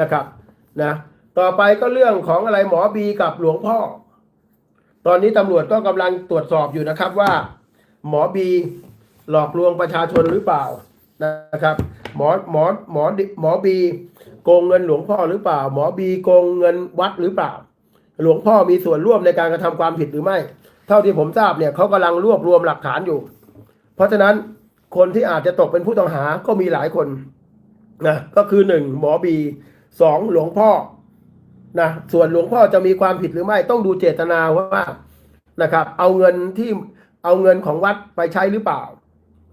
นะครับนะต่อไปก็เรื่องของอะไรหมอบีกับหลวงพ่อ ตอนนี้ตำรวจก็กำลังตรวจสอบอยู่นะครับว่า หมอบีหลอกลวงประชาชนหรือเปล่านะครับหมอหมอหมอหมอบีโกงเงินหลวงพ่อหรือเปล่า หมอบีโกงเงินวัดหรือเปล่า หลวงพ่อมีส่วนร่วมในการกระทำความผิดหรือไม่ เท่าที่ผมทราบเนี่ยเขากำลังรวบรวมหลักฐานอยู่ เพราะฉะนั้นคนที่อาจจะตกเป็นผู้ต้องหาก็มีหลายคนนะก็คือหนึ่งหมอบี สองหลวงพ่อนะส่วนหลวงพ่อจะมีความผิดหรือไม่ต้องดูเจตนาว่านะครับ เอาเงินที่เอาเงินของวัดไปใช้หรือเปล่า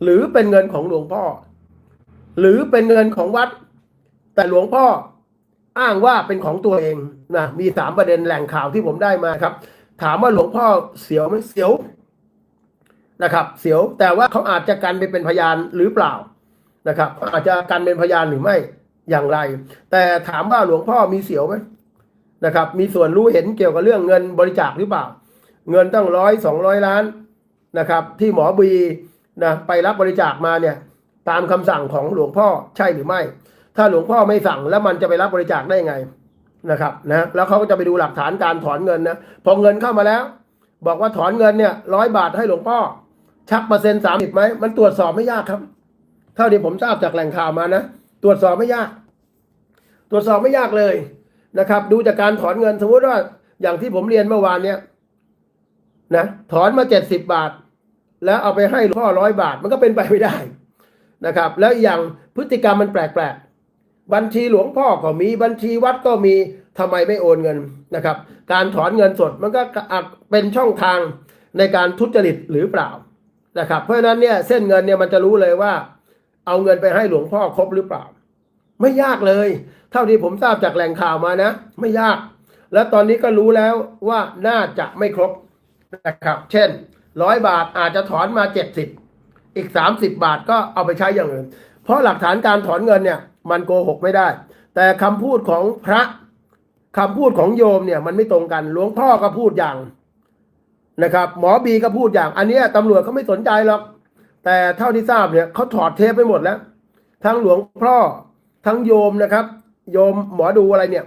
หรือเป็นเงินของหลวงพ่อ หรือเป็นเงินของวัด แต่หลวงพ่ออ้างว่าเป็นของตัวเองนะมีสามประเด็นแหล่งข่าวที่ผมได้มาครับ ถามว่าหลวงพ่อเสียวไหมเสียวนะครับ เสียวแต่ว่าเขาอาจจะกันไปเป็นพยานหรือเปล่านะครับ อาจจะกันเป็นพยานหรือไม่ อย่างไร แต่ถามว่าหลวงพ่อมีเสียวไหมนะครับ มีส่วนรู้เห็นเกี่ยวกับเรื่องเงินบริจาคหรือเปล่า เงินตั้งร้อยสองร้อยล้านนะครับ ที่หมอบีนะไปรับบริจาคมาเนี่ย ตามคำสั่งของหลวงพ่อใช่หรือไม่ ถ้าหลวงพ่อไม่สั่งแล้วมันจะไปรับบริจาคได้ไงนะครับนะแล้วเขาก็จะไปดูหลักฐานการถอนเงินนะพอเงินเข้ามาแล้ว บอกว่าถอนเงินเนี่ยร้อยบาทให้หลวงพ่อ ชักเปอร์เซ็นต์สามสิบไหมมันตรวจสอบไม่ยากครับ เท่าที่ผมทราบจากแหล่งข่าวมานะ ตรวจสอบไม่ยาก ตรวจสอบไม่ยากเลยนะครับ ดูจากการถอนเงินสมมติว่าอย่างที่ผมเรียนเมื่อวานเนี่ยนะถอนมาเจ็ดสิบบาท แล้วเอาไปให้หลวงพ่อร้อยบาทมันก็เป็นไปไม่ได้นะครับ แล้วอย่างพฤติกรรมมันแปลกๆ บัญชีหลวงพ่อก็มีบัญชีวัดก็มีทำไมไม่โอนเงินนะครับ การถอนเงินสดมันก็อาจเป็นช่องทางในการทุจริตหรือเปล่านะครับ เพราะฉะนั้นเนี่ยเส้นเงินเนี่ยมันจะรู้เลยว่า เอาเงินไปให้หลวงพ่อครบหรือเปล่า ไม่ยากเลย เท่าที่ผมทราบจากแหล่งข่าวมานะ ไม่ยาก แล้วตอนนี้ก็รู้แล้วว่าน่าจะไม่ครบนะครับ เช่นร้อยบาทอาจจะถอนมาเจ็ดสิบอีกสามสิบบาทก็เอาไปใช้อย่างอื่น เพราะหลักฐานการถอนเงินเนี่ย มันโกหกไม่ได้ แต่คำพูดของพระคำพูดของโยมเนี่ย มันไม่ตรงกันหลวงพ่อก็พูดอย่างนะครับ หมอบีก็พูดอย่าง อันนี้ตำรวจเขาไม่สนใจหรอก แต่เท่าที่ทราบเนี่ยเขาถอดเทปไปหมดแล้ว ทั้งหลวงพ่อทั้งโยมนะครับ โยมหมอดูอะไรเนี่ย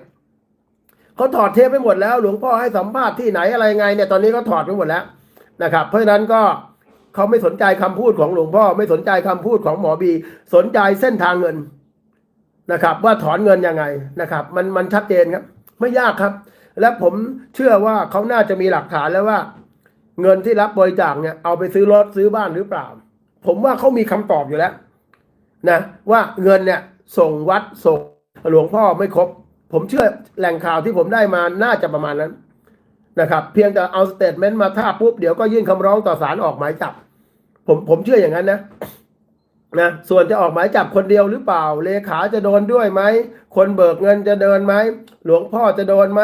เขาถอดเทปไปหมดแล้วหลวงพ่อให้สัมภาษณ์ที่ไหนอะไรไงเนี่ยตอนนี้เขาถอดไปหมดแล้วนะครับ เพราะฉะนั้นก็เขาไม่สนใจคำพูดของหลวงพ่อ ไม่สนใจคำพูดของหมอบี สนใจเส้นทางเงินนะครับ ว่าถอนเงินยังไงนะครับ มันมันชัดเจนครับ ไม่ยากครับ และผมเชื่อว่าเขาน่าจะมีหลักฐานแล้วว่า เงินที่รับบริจาคเนี่ยเอาไปซื้อรถซื้อบ้านหรือเปล่า ผมว่าเขามีคำตอบอยู่แล้วนะว่าเงินเนี่ยส่งวัดส่งหลวงพ่อไม่ครบ ผมเชื่อแหล่งข่าวที่ผมได้มาน่าจะประมาณนั้นนะครับ เพียงแต่เอาสเตทเมนต์มาท่าปุ๊บเดี๋ยวก็ยื่นคำร้องต่อศาลออกหมายจับ ผมผมเชื่ออย่างนั้นนะนะส่วนจะออกหมายจับคนเดียวหรือเปล่า เลขาจะโดนด้วยไหม คนเบิกเงินจะเดินไหม หลวงพ่อจะโดนไหม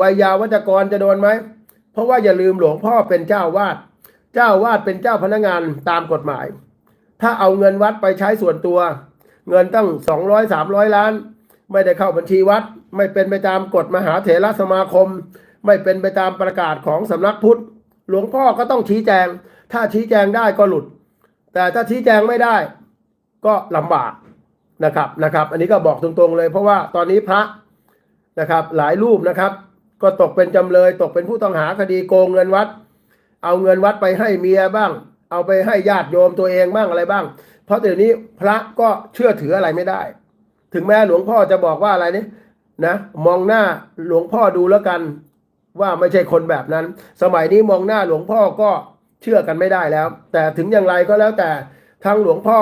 วัยยาวัจกรจะโดนไหม เพราะว่าอย่าลืมหลวงพ่อเป็นเจ้าวาด เจ้าวาดเป็นเจ้าพนักงานตามกฎหมาย ถ้าเอาเงินวัดไปใช้ส่วนตัว เงินตั้งสองร้อยสามร้อยล้าน ไม่ได้เข้าบัญชีวัด ไม่เป็นไปตามกฎมหาเถรสมาคม ไม่เป็นไปตามประกาศของสำนักพุทธ หลวงพ่อก็ต้องชี้แจง ถ้าชี้แจงได้ก็หลุด แต่ถ้าชี้แจงไม่ได้ ก็ลำบากนะครับนะครับ อันนี้ก็บอกตรงๆเลย เพราะว่าตอนนี้พระนะครับหลายรูปนะครับ ก็ตกเป็นจำเลยตกเป็นผู้ต้องหาคดีโกงเงินวัด เอาเงินวัดไปให้เมียบ้าง เอาไปให้ญาติโยมตัวเองบ้างอะไรบ้าง เพราะเดี๋ยวนี้พระก็เชื่อถืออะไรไม่ได้ ถึงแม้หลวงพ่อจะบอกว่าอะไรนี่นะมองหน้าหลวงพ่อดูแล้วกันว่าไม่ใช่คนแบบนั้น สมัยนี้มองหน้าหลวงพ่อก็เชื่อกันไม่ได้แล้ว แต่ถึงอย่างไรก็แล้วแต่ทั้งหลวงพ่อ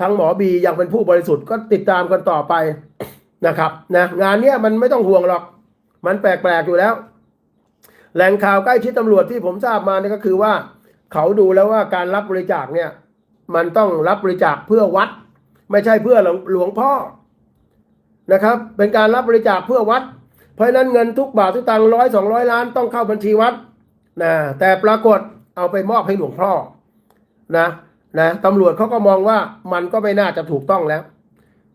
ทั้งหมอบียังเป็นผู้บริสุทธิ์ก็ติดตามกันต่อไปนะครับนะงานเนี้ยมันไม่ต้องห่วงหรอก มันแปลกๆอยู่แล้ว แหล่งข่าวใกล้ชิดตำรวจที่ผมทราบมาเนี่ยก็คือว่า เขาดูแล้วว่าการรับบริจาคเนี่ย มันต้องรับบริจาคเพื่อวัด ไม่ใช่เพื่อหลวงพ่อนะครับ เป็นการรับบริจาคเพื่อวัด เพราะนั้นเงินทุกบาททุกตังร้อยสองร้อยล้านต้องเข้าบัญชีวัดนะแต่ปรากฏเอาไปมอบให้หลวงพ่อนะนะตำรวจเขาก็มองว่ามันก็ไม่น่าจะถูกต้องแล้ว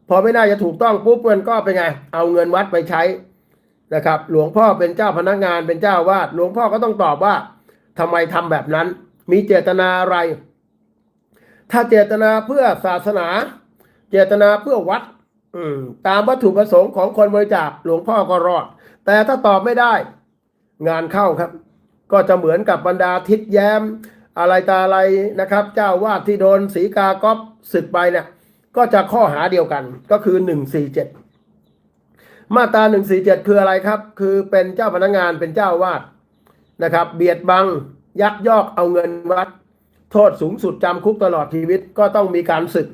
พอไม่น่าจะถูกต้องปุ๊บมันก็เป็นไง เอาเงินวัดไปใช้ นะครับ หลวงพ่อเป็นเจ้าพนักงานเป็นเจ้าวาดหลวงพ่อก็ต้องตอบว่าทำไมทำแบบนั้น มีเจตนาอะไร ถ้าเจตนาเพื่อศาสนา เจตนาเพื่อวัด อืมตามวัตถุประสงค์ของคนบริจาคหลวงพ่อก็รอด แต่ถ้าตอบไม่ได้ งานเข้าครับ ก็จะเหมือนกับบรรดาทิศแย้ม อะไรตาอะไรนะครับ เจ้าวาดที่โดนสีกาก๊อปศึกไปเนี่ยก็จะข้อหาเดียวกันก็คือ147 มาตรา147คืออะไรครับ คือเป็นเจ้าพนักงานเป็นเจ้าวาดนะครับ เบียดบังยักยอกเอาเงินวัด โทษสูงสุดจำคุกตลอดชีวิตก็ต้องมีการศึก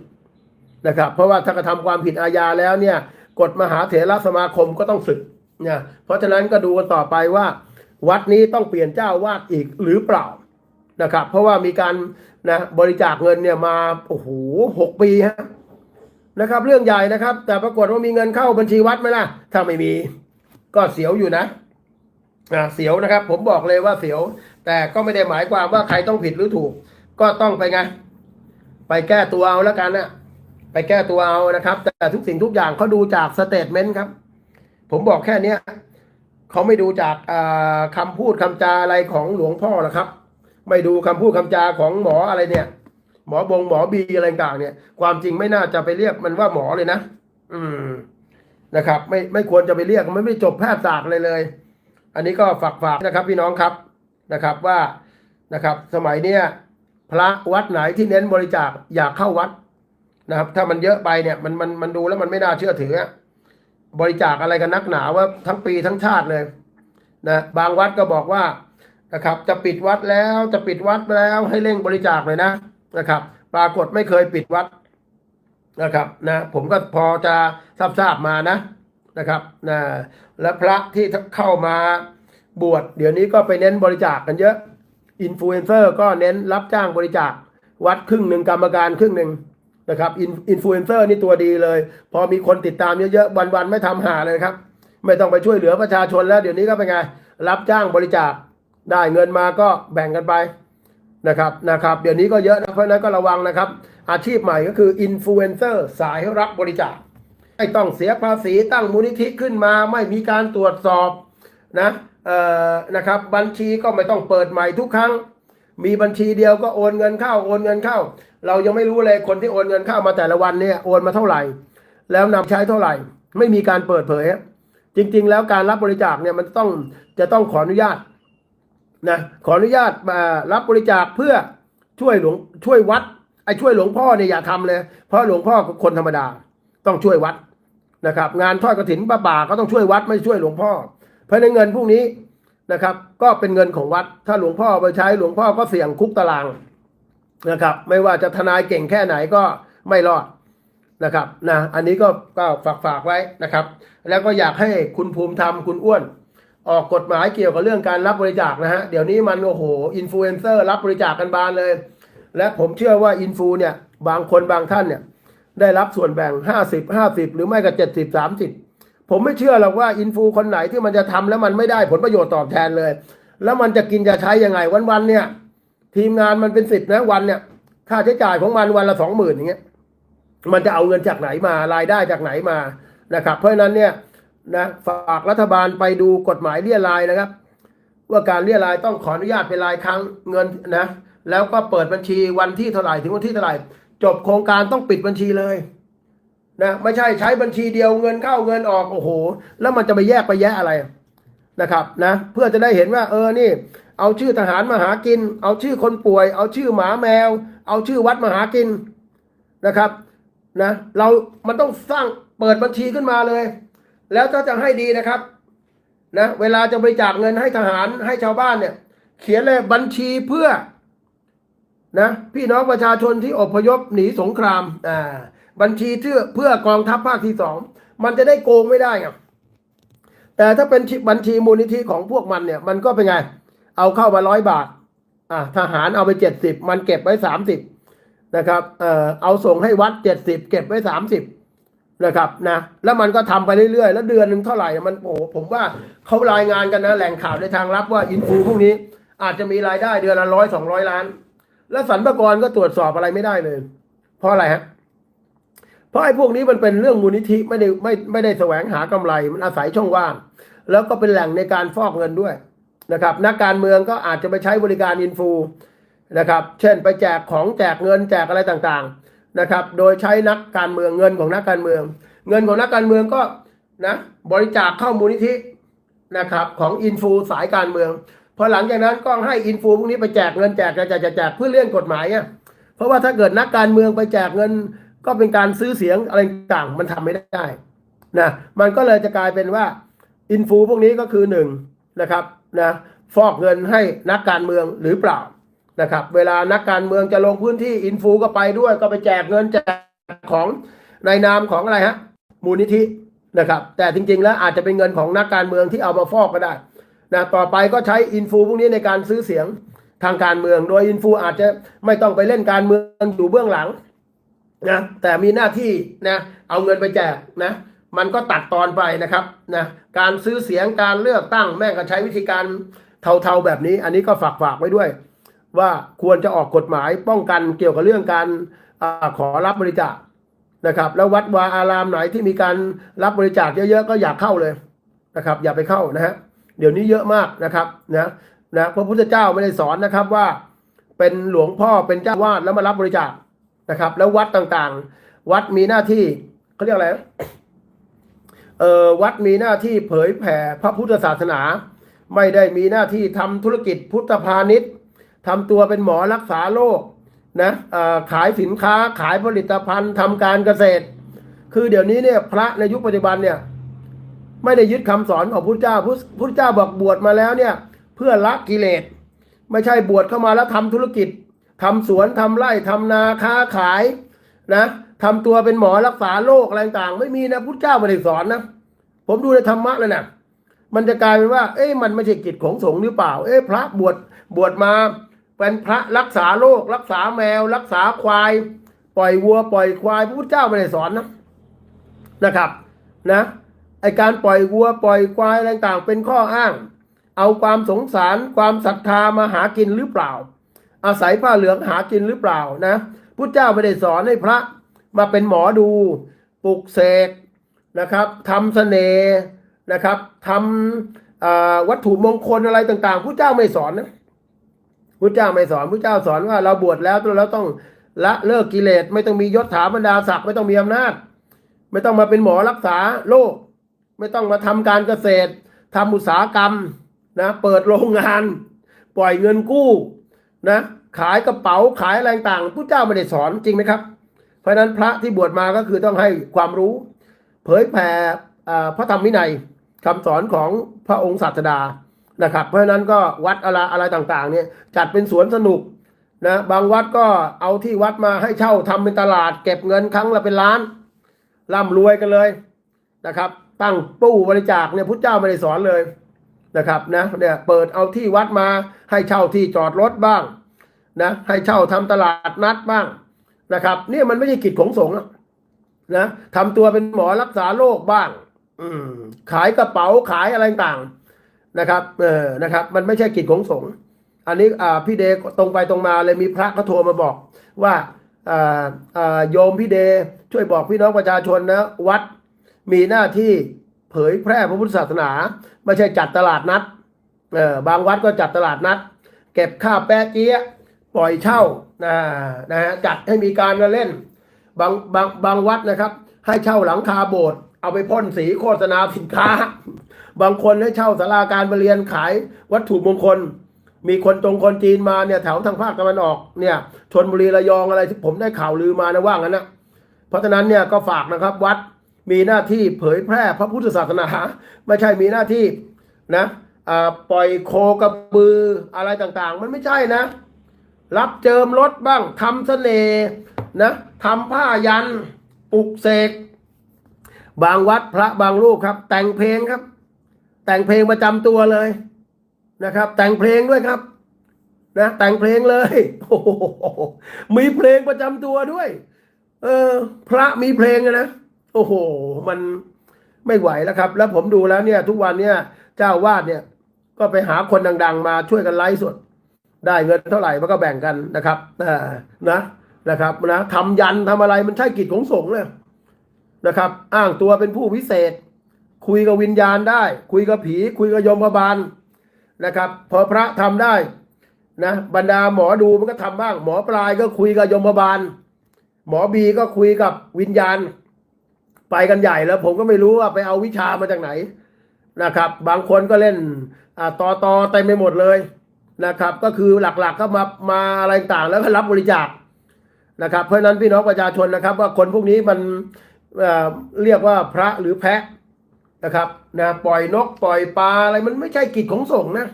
นะครับ เพราะว่าถ้ากระทำความผิดอาญาแล้วเนี่ยกฎมหาเถรสมาคมก็ต้องศึกเนี่ยเพราะฉะนั้นก็ดูกันต่อไปว่า วัดนี้ต้องเปลี่ยนเจ้าวาดอีกหรือเปล่านะครับ เพราะว่ามีการนะบริจาคเงินเนี่ยมาโอ้โหหกปีฮะ นะครับ เรื่องใหญ่นะครับ แต่ปรากฏว่ามีเงินเข้าบัญชีวัดไหมล่ะ ถ้าไม่มี ก็เสียวอยู่นะอ่าเสียวนะครับ ผมบอกเลยว่าเสียว แต่ก็ไม่ได้หมายความว่าใครต้องผิดหรือถูก ก็ต้องไปไงไปแก้ตัวเอาแล้วกันนะไปแก้ตัวเอานะครับ แต่ทุกสิ่งทุกอย่างเขาดูจากสเตทเมนต์ครับ ผมบอกแค่เนี้ยเขาไม่ดูจากอ่าคำพูดคำจาอะไรของหลวงพ่อหรอกครับ ไม่ดูคำพูดคำจาของหมออะไรเนี่ย หมอบงหมอบีอะไรต่างเนี่ย ความจริงไม่น่าจะไปเรียกมันว่าหมอเลยนะอืมนะครับ ไม่ไม่ควรจะไปเรียกมันไม่จบแพทยศาสตร์เลยเลย อันนี้ก็ฝากฝากนะครับ พี่น้องครับนะครับว่านะครับ สมัยเนี้ยพระวัดไหนที่เน้นบริจาคอยากเข้าวัดนะครับ ถ้ามันเยอะไปเนี่ยมันมันมันดูแล้วมันไม่น่าเชื่อถือบริจาคอะไรกันนักหนาว่าทั้งปีทั้งชาติเลยนะบางวัดก็บอกว่านะครับ จะปิดวัดแล้วจะปิดวัดแล้วให้เร่งบริจาคเลยนะ นะครับ ปรากฏไม่เคยปิดวัดนะครับนะผมก็พอจะทราบทราบๆมานะนะครับนะและพระที่เข้ามาบวชเดี๋ยวนี้ก็ไปเน้นบริจาคกันเยอะอินฟลูเอนเซอร์ก็เน้นรับจ้างบริจาควัดครึ่งหนึ่งกรรมการครึ่งหนึ่งนะครับอินอินฟลูเอนเซอร์นี่ตัวดีเลย พอมีคนติดตามเยอะๆวันๆไม่ทำหาเลยครับ ไม่ต้องไปช่วยเหลือประชาชนแล้ว เดี๋ยวนี้ก็เป็นไง รับจ้างบริจาคได้เงินมาก็แบ่งกันไป นะครับนะครับเดี๋ยวนี้ก็เยอะนะเพราะนั้นก็ระวังนะครับ อาชีพใหม่ก็คืออินฟลูเอนเซอร์สายรับบริจาคไม่ต้องเสียภาษีตั้งมูลนิธิขึ้นมาไม่มีการตรวจสอบนะเอ่อนะครับบัญชีก็ไม่ต้องเปิดใหม่ทุกครั้ง มีบัญชีเดียวก็โอนเงินเข้าโอนเงินเข้า เรายังไม่รู้เลยคนที่โอนเงินเข้ามาแต่ละวันเนี่ยโอนมาเท่าไหร่ แล้วนำใช้เท่าไหร่ ไม่มีการเปิดเผย จริง ๆ แล้วการรับบริจาคเนี่ยมันต้องจะต้องขออนุญาต นะขออนุญาตมารับบริจาคเพื่อช่วยหลวงช่วยวัดไอ้ช่วยหลวงพ่อเนี่ยอย่าทำเลย เพราะหลวงพ่อคนธรรมดาต้องช่วยวัดนะครับ งานทอดกระถินป้าป่าก็ต้องช่วยวัดไม่ช่วยหลวงพ่อ เพราะในเงินพวกนี้นะครับ ก็เป็นเงินของวัด ถ้าหลวงพ่อไปใช้หลวงพ่อก็เสี่ยงคุกตารางนะครับ ไม่ว่าจะทนายเก่งแค่ไหนก็ไม่รอดนะครับนะอันนี้ก็ก็ฝากฝากไว้นะครับ แล้วก็อยากให้คุณภูมิธรรมคุณอ้วน ออกกฎหมายเกี่ยวกับเรื่องการรับบริจาคนะฮะ เดี๋ยวนี้มันโอ้โหอินฟลูเอนเซอร์รับบริจาคกันบานเลย และผมเชื่อว่าอินฟูเนี่ยบางคนบางท่านเนี่ยได้รับส่วนแบ่ง 50 50 หรือไม่ก็ 70 30 ผมไม่เชื่อหรอกว่าอินฟูคนไหนที่มันจะทำแล้วมันไม่ได้ผลประโยชน์ตอบแทนเลย แล้วมันจะกินจะใช้ยังไงวันๆเนี่ยทีมงานมันเป็นสิบนะวันเนี่ยค่าใช้จ่ายของมันวันละสองหมื่นอย่างเงี้ยมันจะเอาเงินจากไหนมารายได้จากไหนมานะครับ เพราะฉะนั้นเนี่ย นะฝากรัฐบาลไปดูกฎหมายเรียรายนะครับ ว่าการเรียรายต้องขออนุญาตเป็นรายครั้งเงินนะแล้วก็เปิดบัญชีวันที่เท่าไหร่ถึงวันที่เท่าไหร่ จบโครงการต้องปิดบัญชีเลยนะไม่ใช่ใช้บัญชีเดียวเงินเข้าเงินออกโอ้โห แล้วมันจะไปแยกไปแยะอะไรนะครับนะเพื่อจะได้เห็นว่าเออนี่ เอาชื่อทหารมาหากิน เอาชื่อคนป่วย เอาชื่อหมาแมว เอาชื่อวัดมาหากินนะครับนะเรามันต้องสร้างเปิดบัญชีขึ้นมาเลย แล้วถ้าจะให้ดีนะครับนะเวลาจะบริจาคเงินให้ทหารให้ชาวบ้านเนี่ย เขียนเลยบัญชีเพื่อนะพี่น้องประชาชนที่อพยพหนีสงครามอ่าบัญชีเพื่อเพื่อกองทัพภาคที่สองมันจะได้โกงไม่ได้ไงแต่ถ้าเป็นบัญชีมูลนิธิของพวกมันเนี่ย มันก็เป็นไง เอาเข้ามาร้อยบาทอ่าทหารเอาไปเจ็ดสิบมันเก็บไว้สามสิบนะครับเอ่อเอาส่งให้วัดเจ็ดสิบเก็บไว้สามสิบ นะครับนะแล้วมันก็ทำไปเรื่อยๆ แล้วเดือนหนึ่งเท่าไหร่มันโอ้ผมว่าเขารายงานกันนะแหล่งข่าวในทางลับว่าอินฟูพวกนี้อาจจะมีรายได้เดือนละร้อยสองร้อยล้าน แล้วสรรพากรก็ตรวจสอบอะไรไม่ได้เลย เพราะอะไรฮะเพราะไอ้พวกนี้มันเป็นเรื่องมูลนิธิไม่ได้ไม่ไม่ได้แสวงหากำไรมันอาศัยช่องว่าง แล้วก็เป็นแหล่งในการฟอกเงินด้วยนะครับนักการเมืองก็อาจจะไปใช้บริการอินฟูนะครับ เช่นไปแจกของแจกเงินแจกอะไรต่างๆ นะครับ โดยใช้นักการเมืองเงินของนักการเมือง เงินของนักการเมืองก็นะบริจาคเข้ามูลนิธินะครับของอินฟูสายการเมือง พอหลังจากนั้นก็ให้อินฟูพวกนี้ไปแจกเงินแจกแจกแจกแจกแจกเพื่อเลื่อนกฎหมายอะเพราะว่าถ้าเกิดนักการเมืองไปแจกเงิน ก็เป็นการซื้อเสียงอะไรต่างมันทำไม่ได้นะมันก็เลยจะกลายเป็นว่าอินฟูพวกนี้ก็คือหนึ่งนะครับนะฟอกเงินให้นักการเมืองหรือเปล่า นะครับ เวลานักการเมืองจะลงพื้นที่อินฟูก็ไปด้วย ก็ไปแจกเงินแจกของในนามของอะไรฮะมูลนิธินะครับ แต่จริงๆ แล้วอาจจะเป็นเงินของนักการเมืองที่เอามาฟอกก็ได้นะต่อไปก็ใช้อินฟูพวกนี้ในการซื้อเสียงทางการเมือง โดยอินฟูอาจจะไม่ต้องไปเล่นการเมืองอยู่เบื้องหลังนะแต่มีหน้าที่นะเอาเงินไปแจกนะมันก็ตัดตอนไปนะครับนะการซื้อเสียงการเลือกตั้งแม่งก็ใช้วิธีการเทาๆแบบนี้ อันนี้ก็ฝากฝากไว้ด้วย ว่าควรจะออกกฎหมายป้องกันเกี่ยวกับเรื่องการอขอรับบริจาคนะครับ แล้ววัดวาอารามไหนที่มีการรับบริจาคเยอะๆก็อยากเข้าเลยนะครับ อย่าไปเข้านะฮะเดี๋ยวนี้เยอะมากนะครับนะนะพระพุทธเจ้าไม่ได้สอนนะครับว่า เป็นหลวงพ่อเป็นเจ้าวาดแล้วมารับบริจาคนะครับ แล้ววัดต่างๆ วัดมีหน้าที่เขาเรียกอะไรเออวัดมีหน้าที่เผยแผ่พระพุทธศาสนา ไม่ได้มีหน้าที่ทำธุรกิจพุทธพาณิชย์ ทำตัวเป็นหมอรักษาโรคนะขายสินค้าขายผลิตภัณฑ์ทำการเกษตร คือเดี๋ยวนี้เนี่ยพระในยุคปัจจุบันเนี่ยไม่ได้ยึดคำสอนของพุทธเจ้าพุทธพุทธเจ้าบอกบวชมาแล้วเนี่ยเพื่อละกิเลส ไม่ใช่บวชเข้ามาแล้วทำธุรกิจทำสวนทำไร่ทำนาค้าขายนะทำตัวเป็นหมอรักษาโรคอะไรต่างไม่มีนะพุทธเจ้าไม่ได้สอนนะผมดูในธรรมะเลยนะมันจะกลายเป็นว่า เอ๊ะมันไม่ใช่กิจของสงฆ์หรือเปล่า เอ๊ะพระบวชบวชมา เป็นพระรักษาโรครักษาแมว รักษาควาย ปล่อยวัว ปล่อยควายพระพุทธเจ้าไม่ได้สอนนะนะครับนะไอการปล่อยวัวปล่อยควายอะไรต่างๆเป็นข้ออ้าง เอาความสงสารความศรัทธามาหากินหรือเปล่า อาศัยผ้าเหลืองหากินหรือเปล่านะพุทธเจ้าไม่ได้สอนให้พระมาเป็นหมอดูปลุกเสกนะครับทำเสน่ห์นะครับทำวัตถุมงคลอะไรต่างๆพุทธเจ้าไม่สอนนะ พุทธเจ้าไม่สอนพุทธเจ้าสอนว่าเราบวชแล้วเราต้องละเลิกกิเลสไม่ต้องมียศถาบรรดาศักดิ์ไม่ต้องมีอำนาจ ไม่ต้องมาเป็นหมอรักษาโรคไม่ต้องมาทำการเกษตรทำอุตสาหกรรมนะเปิดโรงงาน ปล่อยเงินกู้นะขายกระเป๋าขายอะไรต่างๆผู้เจ้าไม่ได้สอนจริงไหมครับ เพราะฉะนั้นพระที่บวชมาก็คือต้องให้ความรู้ เผยแผ่พระธรรมวินัยคำสอนของพระองค์ศาสดา นะครับ เพราะฉะนั้นก็วัดอะไรอะไรต่างๆ เนี่ยจัดเป็นสวนสนุกนะบางวัดก็เอาที่วัดมาให้เช่าทำเป็นตลาด เก็บเงินครั้งละเป็นล้านร่ำรวยกันเลยนะครับ ตั้งตู้บริจาคเนี่ยพุทธเจ้าไม่ได้สอนเลยนะครับนะเนี่ยเปิดเอาที่วัดมาให้เช่าที่จอดรถบ้างนะให้เช่าทำตลาดนัดบ้างนะครับเนี่ยมันไม่ใช่กิจของสงฆ์นะทำตัวเป็นหมอรักษาโรคบ้าง อืมขายกระเป๋าขายอะไรต่าง นะครับเออนะครับ มันไม่ใช่กิจของสงฆ์อันนี้อ่าพี่เดย์ตรงไปตรงมาเลยมีพระเขาโทรมาบอกว่าอ่าอ่าโยมพี่เดย์ช่วยบอกพี่น้องประชาชนนะวัดมีหน้าที่เผยแพร่พระพุทธศาสนา ไม่ใช่จัดตลาดนัดเออบางวัดก็จัดตลาดนัด เก็บค่าแปะเจี๊ยปล่อยเช่านะนะฮะจัดให้มีการเล่นบางบางบางวัดนะครับ ให้เช่าหลังคาโบสถ์เอาไปพ่นสีโฆษณาสินค้า บางคนให้เช่าศาลาการประเรียนขายวัตถุมงคล มีคนตรงคนจีนมาเนี่ยแถวทางภาคตะวันออกเนี่ยชนบุรีระยองอะไรที่ผมได้ข่าวลือมานะว่างั้นนะเพราะฉะนั้นเนี่ยก็ฝากนะครับวัดมีหน้าที่เผยแพร่พระพุทธศาสนาไม่ใช่มีหน้าที่นะปล่อยโคกระบืออะไรต่างๆ มันไม่ใช่นะ รับเจิมรถบ้างทำเสน่ห์นะทำผ้ายันปลุกเสก บางวัดพระบางรูปครับ แต่งเพลงครับ แต่งเพลงประจำตัวเลยนะครับ แต่งเพลงด้วยครับนะแต่งเพลงเลยโอ้โหมีเพลงประจำตัวด้วย เออ พระมีเพลงอะนะโอ้โห มันไม่ไหวแล้วครับ แล้วผมดูแล้วเนี่ย ทุกวันเนี่ย เจ้าวาดเนี่ย ก็ไปหาคนดัง ๆ มาช่วยกันไลฟ์สดได้เงินเท่าไหร่มันก็แบ่งกันนะครับอ่านะนะครับนะทำยันทำอะไรมันใช่กิจของสงฆ์เลยนะครับ อ้างตัวเป็นผู้วิเศษ คุยกับวิญญาณได้ คุยกับผี คุยกับยมพบาลนะครับ พอพระทำได้นะบรรดาหมอดูมันก็ทำบ้าง หมอปลายก็คุยกับยมบาลหมอบีก็คุยกับวิญญาณ ไปกันใหญ่แล้ว ผมก็ไม่รู้ว่าไปเอาวิชามาจากไหนนะครับ บางคนก็เล่นอ่าตอตอเต็มไปหมดเลยนะครับ ก็คือหลักๆก็มามาอะไรต่างแล้วก็รับบริจาคนะครับ เพราะนั้นพี่น้องประชาชนนะครับ ว่าคนพวกนี้มันเอ่อเรียกว่าพระหรือแพะ นะครับนะปล่อยนกปล่อยปลาอะไรมันไม่ใช่กิจของสงฆ์นะ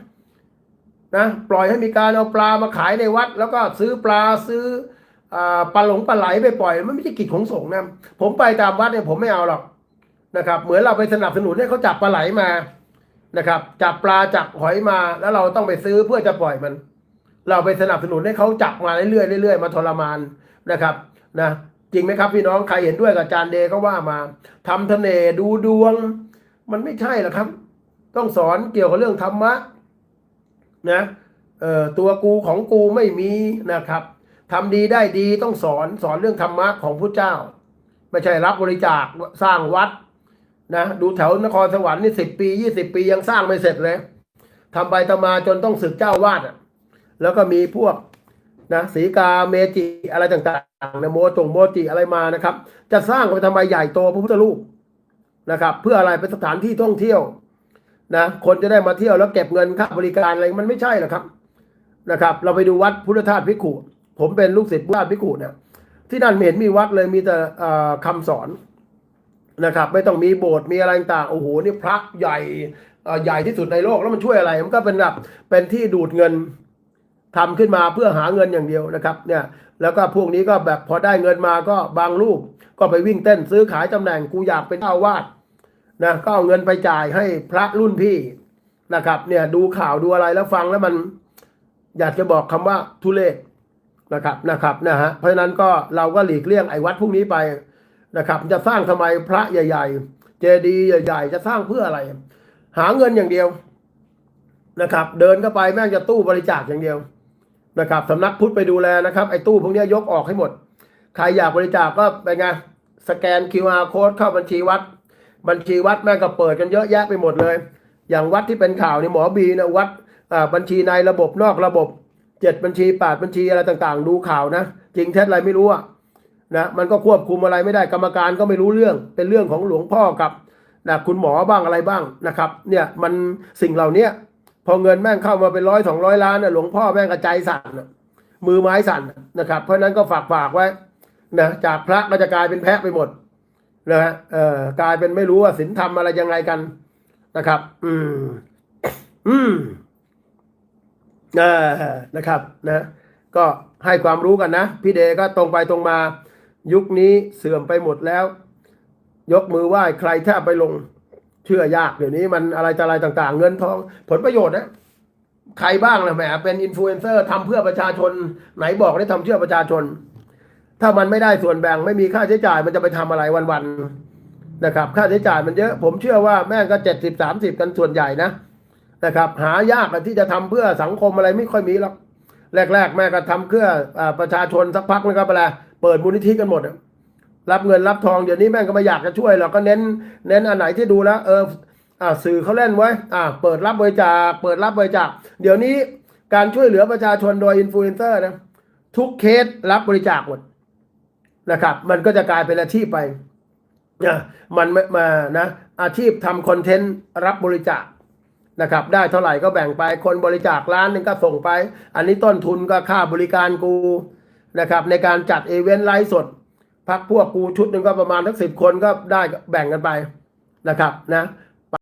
นะปล่อยให้มีการเอาปลามาขายในวัด แล้วก็ซื้อปลาซื้ออปลาหลงปลาไหลไปปล่อย มันไม่ใช่กิจของสงฆ์นะผมไปตามวัดเนี่ยผมไม่เอาหรอกนะครับ เหมือนเราไปสนับสนุนให้เขาจับปลาไหลมานะครับ จับปลาจับหอยมา แล้วเราต้องไปซื้อเพื่อจะปล่อยมัน เราไปสนับสนุนให้เขาจับมาเรื่อยๆเรื่อยๆมาทรมานนะครับนะจริงไหมครับพี่น้องใครเห็นด้วยกับอาจารย์เดก็ว่ามาทำทะเนดูดวง มันไม่ใช่หรอกครับ ต้องสอนเกี่ยวกับเรื่องธรรมะนะเอ่อตัวกูของกูไม่มีนะครับทำดีได้ดีต้องสอนสอนเรื่องธรรมะของพระเจ้า ไม่ใช่รับบริจาคสร้างวัดนะดูแถวนครสวรรค์นี่สิบปียี่สิบปียังสร้างไม่เสร็จเลยทำไปทำมาจนต้องศึกเจ้าวาดอะแล้วก็มีพวกนะสีกาเมจิอะไรต่างๆนะโมจงโมจิอะไรมานะครับ จะสร้างไปทำไมใหญ่โตพระพุทธรูป นะครับ เพื่ออะไรเป็นสถานที่ท่องเที่ยวนะคนจะได้มาเที่ยวแล้วเก็บเงินค่าบริการอะไรมันไม่ใช่หรอกครับนะครับ เราไปดูวัดพุทธทาสพิกุผมเป็นลูกศิษย์พุทธทาสพิกุเนี่ยที่นั่นม่เห็นมีวัดเลยมีแต่เอ่อคำสอนนะครับ ไม่ต้องมีโบสถ์มีอะไรต่างโอ้โหนี่พระใหญ่ใหญ่ที่สุดในโลกแล้วมันช่วยอะไร มันก็เป็นแบบเป็นที่ดูดเงิน ทำขึ้นมาเพื่อหาเงินอย่างเดียวนะครับเนี่ยแล้วก็พวกนี้ก็แบบพอได้เงินมาก็บางรูป ก็ไปวิ่งเต้นซื้อขายตำแหน่งกูอยากเป็นเจ้าวาดนะก็เอาเงินไปจ่ายให้พระรุ่นพี่นะครับ เนี่ยดูข่าวดูอะไรแล้วฟังแล้วมันอยากจะบอกคำว่าทุเลศนะครับนะครับนะฮะเพราะฉะนั้นก็เราก็หลีกเลี่ยงไอ้วัดพวกนี้ไปนะครับ จะสร้างทำไมพระใหญ่ ๆ เจดีย์ใหญ่ ๆ จะสร้างเพื่ออะไร หาเงินอย่างเดียวนะครับ เดินเข้าไปแม่งจะตู้บริจาคอย่างเดียว นะครับสำนักพุทธไปดูแลนะครับไอ้ตู้พวกนี้ยกออกให้หมด ใครอยากบริจาคก็ไปไงสแกน QR code เข้าบัญชีวัด บัญชีวัดแม่งก็เปิดกันเยอะแยะไปหมดเลย อย่างวัดที่เป็นข่าวนี่หมอบีนะวัดบัญชีในระบบนอกระบบเจ็ดบัญชีแปดบัญชีอะไรต่างๆ ดูข่าวนะจริงเท็จอะไรไม่รู้อะนะมันก็ควบคุมอะไรไม่ได้กรรมการก็ไม่รู้เรื่อง เป็นเรื่องของหลวงพ่อกับนะคุณหมอบ้างอะไรบ้างนะครับ เนี่ยมันสิ่งเหล่านี้ พอเงินแม่งเข้ามาเป็นร้อยสองร้อยล้านนะหลวงพ่อแม่งกระจายสั่นมือไม้สั่นนะครับ เพราะนั้นก็ฝากฝากไว้นะจากพระก็จะกลายเป็นแพะไปหมดนะฮะเอ่อกลายเป็นไม่รู้ว่าศีลธรรมอะไรยังไงกันนะครับ อืม อืมอ่านะครับ นะ ก็ให้ความรู้กันนะ พี่เดก็ตรงไปตรงมา ยุคนี้เสื่อมไปหมดแล้ว ยกมือไหว้ใครแทบไปลง เชื่อยากเดี๋ยวนี้มันอะไรต่อะไรต่างๆ เงินทองผลประโยชน์นะใครบ้างล่ะแหมเป็นอินฟลูเอนเซอร์ทำเพื่อประชาชน ไหนบอกได้ทำเพื่อประชาชน ถ้ามันไม่ได้ส่วนแบ่งไม่มีค่าใช้จ่ายมันจะไปทำอะไรวันๆนะครับ ค่าใช้จ่ายมันเยอะ ผมเชื่อว่าแม่งก็เจ็ดสิบสามสิบกันส่วนใหญ่นะนะครับ หายากที่จะทำเพื่อสังคมอะไรไม่ค่อยมีหรอกแรก ๆ แม่ก็ทำเพื่อประชาชนสักพักนะครับเวลาเปิดมูลนิธิกันหมดอะ รับเงินรับทองเดี๋ยวนี้แม่งก็ไม่อยากจะช่วยหรอกก็เน้น เน้นอันไหนที่ดูแล้ว เอออ่าสื่อเขาเล่นไว้อ่าเปิดรับบริจาคเปิดรับบริจาคเดี๋ยวนี้การช่วยเหลือประชาชนโดยอินฟลูเอนเซอร์นะทุกเคสรับบริจาคหมดนะครับ มันก็จะกลายเป็นอาชีพไปนะมันไม่มานะอาชีพทำคอนเทนต์รับบริจาคนะครับได้เท่าไหร่ก็แบ่งไปคนบริจาคล้านหนึ่งก็ส่งไป อันนี้ต้นทุนก็ค่าบริการกูนะครับในการจัดเอเวนต์ไลฟ์สด พักพวกกูชุดหนึ่งก็ประมาณทั้งสิบคนก็ได้แบ่งกันไปนะครับนะ